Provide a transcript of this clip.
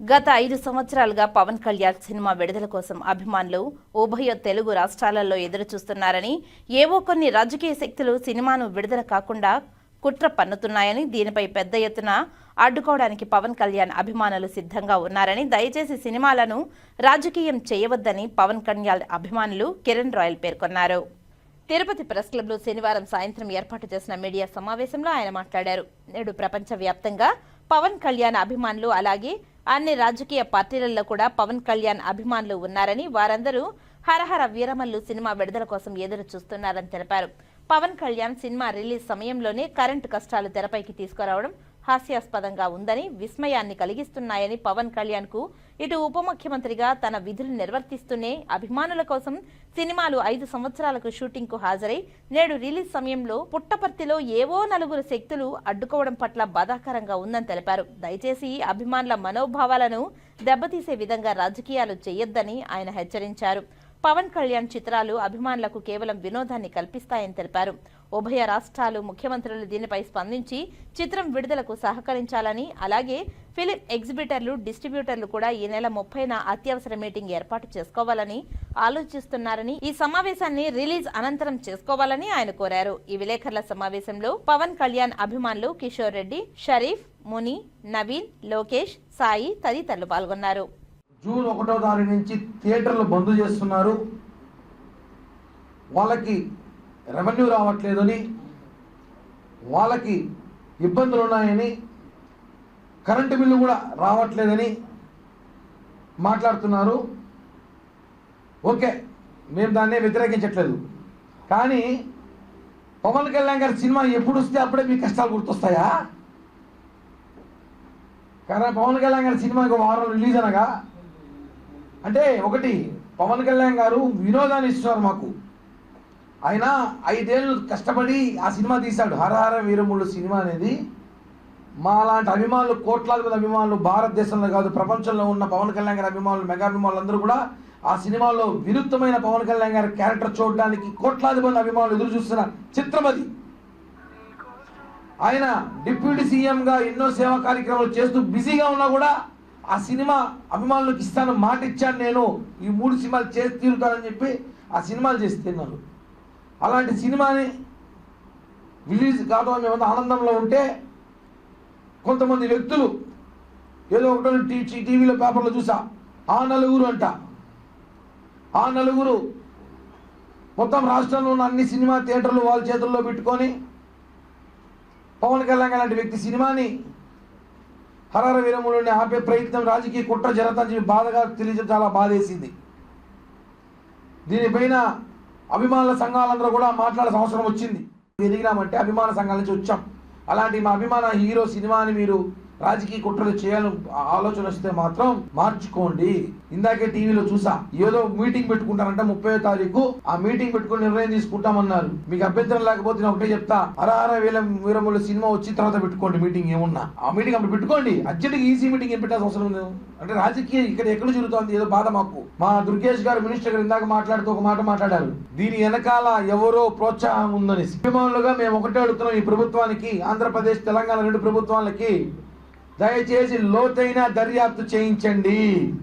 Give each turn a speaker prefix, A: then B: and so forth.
A: గత ఐదు సంవత్సరాలుగా పవన్ కళ్యాణ్ సినిమా విడుదల కోసం అభిమానులు ఉభయ తెలుగు రాష్ట్రాలలో ఎదురుచూస్తున్నారని ఏవో కొన్ని రాజకీయ శక్తులు సినిమాను విడుదల కాకుండా కుట్ర పన్నుతున్నాయని దీనిపై పెద్ద ఎత్తున అడ్డుకోవడానికి పవన్ కళ్యాణ్ అభిమానులు సిద్ధంగా ఉన్నారని దయచేసి సినిమాలను రాజకీయం చేయవద్దని పవన్ కళ్యాణ్ అభిమానులు కిరణ్ రాయల్ పేర్కొన్నారు. తిరుపతి ప్రెస్ క్లబ్లో శనివారం సాయంత్రం ఏర్పాటు చేసిన మీడియా సమావేశంలో ఆయన మాట్లాడారు. నేడు ప్రపంచవ్యాప్తంగా పవన్ కళ్యాణ్ అభిమానులు అలాగే అన్ని రాజకీయ పార్టీలలో కూడా పవన్ కళ్యాణ్ అభిమానులు ఉన్నారని వారందరూ హరహర వీరమల్లు సినిమా విడుదల కోసం ఎదురు చూస్తున్నారని తెలిపారు. పవన్ కళ్యాణ్ సినిమా రిలీజ్ సమయంలోనే కరెంటు కష్టాలు తెరపైకి తీసుకురావడం హాస్యాస్పదంగా ఉందని విస్మయాన్ని కలిగిస్తున్నాయని పవన్ కళ్యాణ్కు ఇటు ఉప ముఖ్యమంత్రిగా తన విధులు నిర్వర్తిస్తూనే అభిమానుల కోసం సినిమాలు ఐదు సంవత్సరాలకు షూటింగ్కు హాజరై నేడు రిలీజ్ సమయంలో పుట్టపర్తిలో ఏవో నలుగురు శక్తులు అడ్డుకోవడం పట్ల బాధాకరంగా ఉందని తెలిపారు. దయచేసి అభిమానుల మనోభావాలను దెబ్బతీసే విధంగా రాజకీయాలు చేయొద్దని ఆయన హెచ్చరించారు. పవన్ కళ్యాణ్ చిత్రాలు అభిమానులకు కేవలం వినోదాన్ని కల్పిస్తాయని తెలిపారు. ఉభయ రాష్ట్రాలు ముఖ్యమంత్రులు దీనిపై స్పందించి చిత్రం విడుదలకు సహకరించాలని అలాగే ఫిలిం ఎగ్జిబిటర్లు డిస్ట్రిబ్యూటర్లు కూడా ఈ నెల ముప్పైన అత్యవసర మీటింగ్ ఏర్పాటు చేసుకోవాలని ఆలోచిస్తున్నారని ఈ సమావేశాన్ని రిలీజ్ అనంతరం చేసుకోవాలని ఆయన కోరారు. ఈ విలేకరుల సమావేశంలో పవన్ కళ్యాణ్ అభిమానులు కిషోర్ రెడ్డి షరీఫ్ ముని నవీన్ లోకేష్ సాయి తదితరులు పాల్గొన్నారు.
B: జూన్ ఒకటో తారీఖు నుంచి థియేటర్లు బంద్ చేస్తున్నారు. వాళ్ళకి రెవెన్యూ రావట్లేదని వాళ్ళకి ఇబ్బందులు ఉన్నాయని కరెంటు బిల్లు కూడా రావట్లేదని మాట్లాడుతున్నారు. ఓకే మేము దాన్నే వ్యతిరేకించట్లేదు. కానీ పవన్ కళ్యాణ్ గారి సినిమా ఎప్పుడు వస్తే అప్పుడే మీ కష్టాలు గుర్తొస్తాయా? కానీ పవన్ కళ్యాణ్ గారి సినిమా ఒక వారం రిలీజ్ అనగా అంటే ఒకటి పవన్ కళ్యాణ్ గారు వినోదాన్ని ఇస్తున్నారు మాకు. ఆయన ఐదేళ్ళు కష్టపడి ఆ సినిమా తీశాడు. హరహర వీరములు సినిమా అనేది. మా లాంటి అభిమానులు కోట్లాది మంది అభిమానులు భారతదేశంలో కాదు ప్రపంచంలో ఉన్న పవన్ కళ్యాణ్ గారి అభిమానులు మెగా అభిమానులు అందరూ కూడా ఆ సినిమాలో విరుద్ధమైన పవన్ కళ్యాణ్ గారి క్యారెక్టర్ చూడడానికి కోట్లాది మంది అభిమానులు ఎదురు చూస్తున్న చిత్రం అది. ఆయన డిప్యూటీ సీఎంగా ఎన్నో సేవా కార్యక్రమాలు చేస్తూ బిజీగా ఉన్నా కూడా ఆ సినిమా అభిమానులకు ఇస్తాను మాట ఇచ్చాను నేను. ఈ మూడు సినిమాలు చేసి తీరుతానని చెప్పి ఆ సినిమాలు చేసి తిన్నాను అలాంటి సినిమాని రిలీజ్ కావడం మేమంతా ఆనందంలో ఉంటే కొంతమంది వ్యక్తులు ఏదో ఒకటో టీ టీవీలో పేపర్లో చూసా ఆ నలుగురు అంట. ఆ నలుగురు మొత్తం రాష్ట్రంలో ఉన్న అన్ని సినిమా థియేటర్లు వాళ్ళ చేతుల్లో పెట్టుకొని పవన్ కళ్యాణ్ లాంటి వ్యక్తి సినిమాని హరహర వీరములని ఆపే ప్రయత్నం రాజకీయ కుట్ర జరుగుతుందని చెప్పి బాధగా తెలియజేయడం చాలా బాధేసింది. దీనిపైన అభిమానుల సంఘాలందరూ కూడా మాట్లాడాల్సిన అవసరం వచ్చింది. ఎదిగినామంటే అభిమాన సంఘాల నుంచి వచ్చాం. అలాంటి మా అభిమాన హీరో సినిమాని మీరు రాజకీయ కుట్రలు చేయాలని ఆలోచన వస్తే మాత్రం మార్చుకోండి. ఇందాకే టీవీలో చూసా ఏదో మీటింగ్ పెట్టుకుంటారంట ముప్పై తారీఖు. ఆ మీటింగ్ పెట్టుకుని నిర్ణయం తీసుకుంటామన్నారు. మీకు అభ్యంతరం లేకపోతే నేను ఒకటే చెప్తా అరహర వేల వీరముల సినిమా వచ్చిన తర్వాత పెట్టుకోండి మీటింగ్ ఏమున్నా. ఆ మీటింగ్ అప్పుడు పెట్టుకోండి. అర్జెంట్గా ఈజీ మీటింగ్ ఏం పెట్టాల్సిన అవసరం లేదు. అంటే రాజకీయ ఇక్కడ ఎక్కడ జరుగుతోంది ఏదో బాధ మాకు. మా దుర్గేష్ గారు మినిస్టర్ గారు ఇందాక మాట్లాడుతూ ఒక మాట మాట్లాడారు. దీని వెనకాల ఎవరో ప్రోత్సాహం ఉందని అభిమానులుగా మేము ఒకటే అడుగుతున్నాం ఈ ప్రభుత్వానికి ఆంధ్రప్రదేశ్ తెలంగాణ రెండు ప్రభుత్వాలకి. దయచేసి లోతైన దర్యాప్తు చేయించండి.